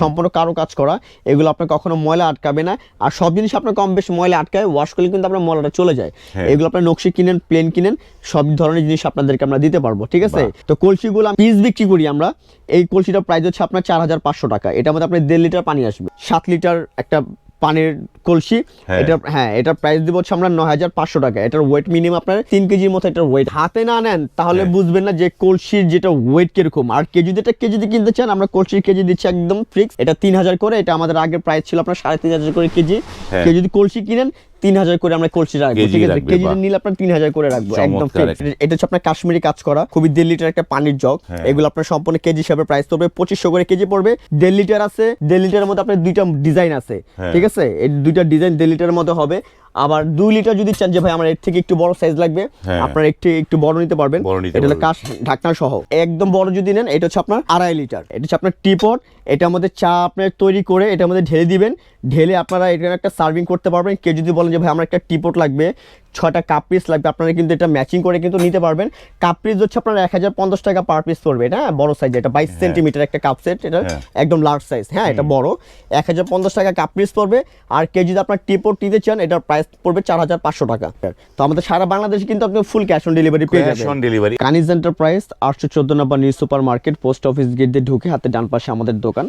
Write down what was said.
সম্পূর্ণ কারও কাজ করা এগুলো আপনার কখনো ময়লা আটকাবে না। আর সব জিনিস আপনার কম বেশি ময়লা আটকায় ওয়াশ করলে কিন্তু আপনার ময়লাটা চলে যায়। হ্যাঁ। এগুলো আপনার নকশি কিনেন প্লেন কিনেন সব ধরনের জিনিস আপনাদেরকে আমরা দিতে পারব ঠিক আছে? তো কলসিগুলো পিস বিক্রি করি আমরা। এই কলসিটার প্রাইস হচ্ছে আপনার চার হাজার পাঁচশো টাকা। এটার মধ্যে আপনার দেড় লিটার পানি আসবে। সাত লিটার একটা পানির কলসি হ্যাঁ। এটা হ্যাঁ এটার প্রাইস দিব হচ্ছে আমরা নয় হাজার পাঁচশো টাকা এটার ওয়েট মিনিমাম আপনার তিন কেজির মতো এটার ওয়েট হাতে না নেন তাহলে হ্যাঁ। বুঝবেন না যে কলসির যেটা ওয়েট কীরকম আর কেজি যেটা কেজি দিয়ে কিনতে চান আমরা কলসির কেজি দিচ্ছি একদম ফিক্স এটা তিন হাজার করে এটা আমাদের আগের প্রাইস ছিল আপনার সাড়ে তিন হাজার করে কেজি হ্যাঁ। কেউ যদি কলসি কিনেন তিন হাজার করে আমরা কলসি রাখব ঠিক আছে? কেজি নিলে আপনার তিন হাজার করে রাখব একদম এটা হচ্ছে আপনার কাশ্মীরি কাজ করা খুবই দেড় লিটার একটা পানির জগ। হ্যাঁ। এগুলো আপনার সম্পূর্ণ কেজি হিসাবে প্রাইস পড়বে পঁচিশশো করে কেজি পড়বে। দেড় লিটার আছে দেড় লিটারের মধ্যে আপনার দুইটা ডিজাইন আছে হ্যাঁ। ঠিক আছে? এই দুইটা ডিজাইন দেড় লিটারের মধ্যে হবে। আবার দুই লিটার যদি চান যে ভাই আমার এর থেকে একটু বড় সাইজ লাগবে হ্যাঁ। আপনার একটু একটু বড় নিতে পারবেন। এটা হলো কাশ ঢাকনা সহ। একদম বড় যদি নেন এটা হচ্ছে আপনার আড়াই লিটার। এটা হচ্ছে আপনার টিপট এটা আমাদের চা আপনার তৈরি করে এটা মধ্যে ঢেলে দিবেন। ঢেলে আপনারা এটা একটা সার্ভিং করতে পারবেন। কেউ যদি বলেন যে ভাই আমার একটা টিপট লাগবে। ছয়টা কাপ পিস লাগবে। আপনারা কিন্তু এটা ম্যাচিং করে কিন্তু নিতে পারবেন। কাপ পিস হচ্ছে আপনার এক হাজার পঞ্চাশ টাকা পার পিস পড়বে। এটা হ্যাঁ বড় সাইজ এটা বাইশ সেন্টিমিটার একটা কাপ সেট এটা হ্যাঁ। একদম লার্জ সাইজ হ্যাঁ এটা বড়। এক হাজার পঞ্চাশ টাকা কাপ পিস পড়বে। আর কেউ যদি আপনার টিপট নিতে চান এটার প্রাইস পড়বে চার হাজার পাঁচশো টাকা। তো আমাদের সারা বাংলাদেশে কিন্তু আপনি ফুল ক্যাশ অন ডেলিভারি পেয়ে ক্যাশ যাবেন। অন ডেলিভারি কানিজ এন্টারপ্রাইজ আটশো চোদ্দ number new super market post office gate দিয়ে ঢুকে হাতে ডান পাশে আমাদের দোকান।